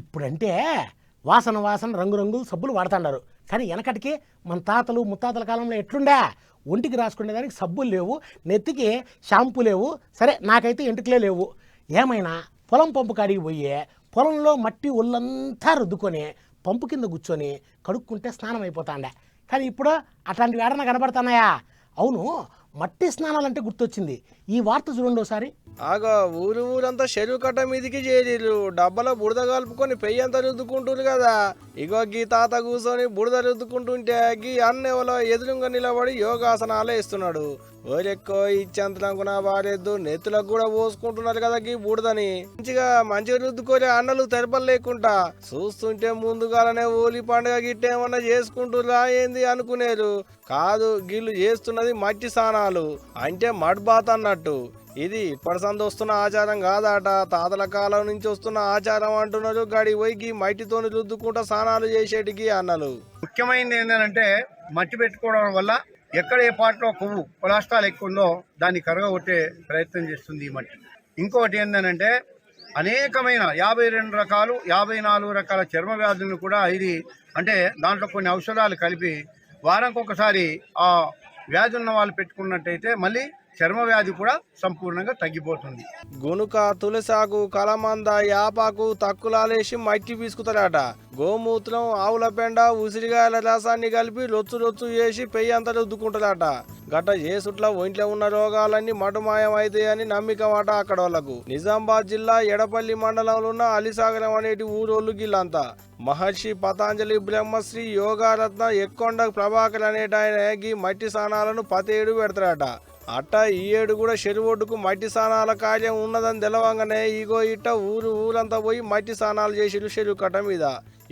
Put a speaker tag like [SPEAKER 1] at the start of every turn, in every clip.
[SPEAKER 1] ఇప్పుడంటే వాసన వాసన రంగురంగుల సబ్బులు వాడుతున్నారు కానీ వెనకటికి మన తాతలు ముత్తాతల కాలంలో ఎట్లుండే? ఒంటికి రాసుకునేదానికి సబ్బులు లేవు నెత్తికి షాంపూ లేవు సరే నాకైతే ఎంటుకలే లేవు. ఏమైనా పొలం పంపు కాడికి పోయి పొలంలో మట్టి ఒళ్ళంతా రుద్దుకొని పంపు కింద కూర్చొని కడుక్కుంటే స్నానం అయిపోతాండే. కానీ ఇప్పుడు అట్లాంటివి ఏడన్నా కనబడుతున్నాయా? అవును మట్టి స్నానాలంటే గుర్తొచ్చింది. ఈ వార్త చూడండి ఒకసారి
[SPEAKER 2] ఆగా ఊరు ఊరంతా చెరువు కట్ట మీదికి చేరిరు డబ్బలో బురద కలుపుకొని పెయ్యి అంతా కదా. ఇగో గీ తాత కూర్చొని బురద రుద్దుకుంటుంటే గీ అన్నెవలో ఎదురుగా నిలబడి యోగాసనాలే ఇస్తున్నాడు. ఓరెక్కో ఇచ్చేంతనుకున్నా బారేద్దు నెత్తులకు కూడా పోసుకుంటున్నారు కదా గీ బుడదని. మంచిగా మంచిగా రుద్దుకోరే అన్నలు తెరపలు లేకుండా. చూస్తుంటే ముందుగాలనే ఓలి పండుగ గిట్టేమన్నా చేసుకుంటురా ఏంది అనుకునేరు. కాదు గీళ్ళు చేస్తున్నది మట్టి స్నానాలు అంటే మడ్ బాత్ అన్నట్టు. ఇది ఇప్పటి సంది వస్తున్న ఆచారం కాదట. తాతల కాలం నుంచి వస్తున్న ఆచారం అంటున్నారు. గడి పోయి మట్టితోని రుద్దుకుంటా స్నానాలు చేసేటికి అన్నలు.
[SPEAKER 3] ముఖ్యమైనది ఏంటంటే మట్టి పెట్టుకోవడం వల్ల ఎక్కడ ఏ పాటలో కొవ్వు కొలాస్ట్రాల్ ఎక్కువ ఉందో దాన్ని కరగగొట్టే ప్రయత్నం చేస్తుంది ఈ మట్టి. ఇంకొకటి ఏంటంటే అనేకమైన యాభై రెండు రకాలు యాభై నాలుగు రకాల చర్మ వ్యాధులను కూడా ఇది అంటే దాంట్లో కొన్ని ఔషధాలు కలిపి వారానికి ఒకసారి ఆ వ్యాధి ఉన్న వాళ్ళు పెట్టుకున్నట్టయితే మళ్ళీ చర్మ వ్యాధి కూడా సంపూర్ణంగా తగ్గిపోతుంది.
[SPEAKER 2] గునుక తులసాకు కలమంద యాపాకు తక్కులాలేసి మట్టి పీసుకుతారట. గోమూత్రం ఆవుల పెండ ఉసిరికాయల రసాన్ని కలిపి రొచ్చు రొచ్చు చేసి పెయ్యి అంతా రుద్దుకుంటారట. గట ఏసుట్ల ఒంట్లో ఉన్న రోగాలన్నీ మటుమాయం అవుతాయని నమ్మిక మాట అక్కడ వాళ్ళకు నిజామాబాద్ జిల్లా ఎడపల్లి మండలంలో ఉన్న అలిసాగరం అనేటి ఊరోళ్ళు గిల్లంతా. మహర్షి పతాంజలి బ్రహ్మశ్రీ యోగారత్న ఎక్కొండ ప్రభాకర్ అనేట ఆయన గీ మట్టి స్నానాలను పతేడు పెడతారట. అట్ట ఈ ఏడు కూడా చెరువొడ్డుకు మట్టి స్నానాల కార్యం ఉన్నదని తెలవంగానే ఇగో ఇట్ట ఊరు ఊరంతా పోయి మట్టి స్నానాలు చేసిరు చెరువు కట్ట మీద.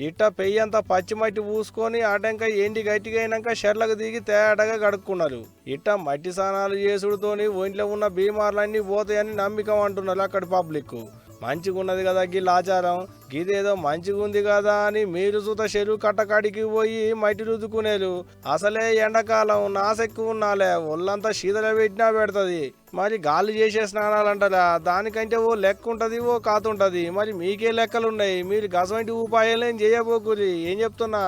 [SPEAKER 2] ఇట్ట పెయ్యంతా పచ్చి మట్టి పూసుకొని ఆటంక ఎండి గట్టిగా షెర్లకు దిగి తేటగా గడుక్కున్నారు. ఇట్ట మట్టి స్నానాలు చేసుడుతోని ఒంట్లో ఉన్న బీమార్లన్నీ పోతాయని నమ్మకం అంటున్నారు అక్కడ పబ్లిక్ మంచిగా ఉన్నది కదా గిల్ ఆచారం గిదేదో మంచిగుంది కదా అని మీరు సుత చెరువు కట్టకాడికి పోయి మట్టి రుద్దుకునేరు. అసలే ఎండాకాలం నాసెక్కు ఉన్నాలే ఒళ్ళంతా శీతల పెట్టినా పెడుతుంది. మరి గాలి చేసే స్నానాలు అంటారా దానికంటే ఓ లెక్క ఉంటుంది ఓ కాతుంటది. మరి మీకే లెక్కలు ఉన్నాయి మీరు గసవంటి ఉపాయాలు ఏం చేయబోకురి ఏం చెప్తున్నా?